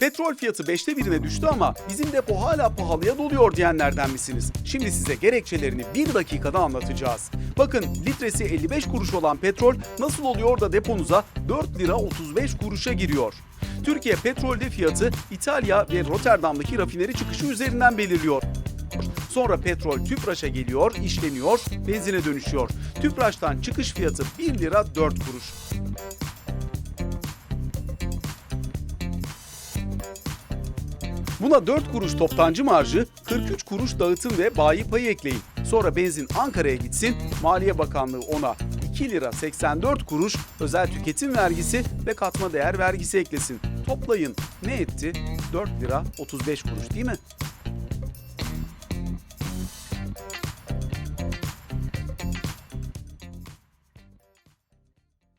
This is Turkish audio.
Petrol fiyatı 5'te birine düştü ama bizim depo hala pahalıya doluyor diyenlerden misiniz? Şimdi size gerekçelerini bir dakikada anlatacağız. Bakın litresi 55 kuruş olan petrol nasıl oluyor da deponuza 4 lira 35 kuruşa giriyor? Türkiye petrolde fiyatı İtalya ve Rotterdam'daki rafineri çıkışı üzerinden belirliyor. Sonra petrol tüpraşa geliyor, işleniyor, benzine dönüşüyor. Tüpraştan çıkış fiyatı 1 lira 4 kuruş. Buna 4 kuruş toptancı marjı, 43 kuruş dağıtım ve bayi payı ekleyin. Sonra benzin Ankara'ya gitsin, Maliye Bakanlığı ona 2 lira 84 kuruş özel tüketim vergisi ve katma değer vergisi eklesin. Toplayın ne etti? 4 lira 35 kuruş değil mi?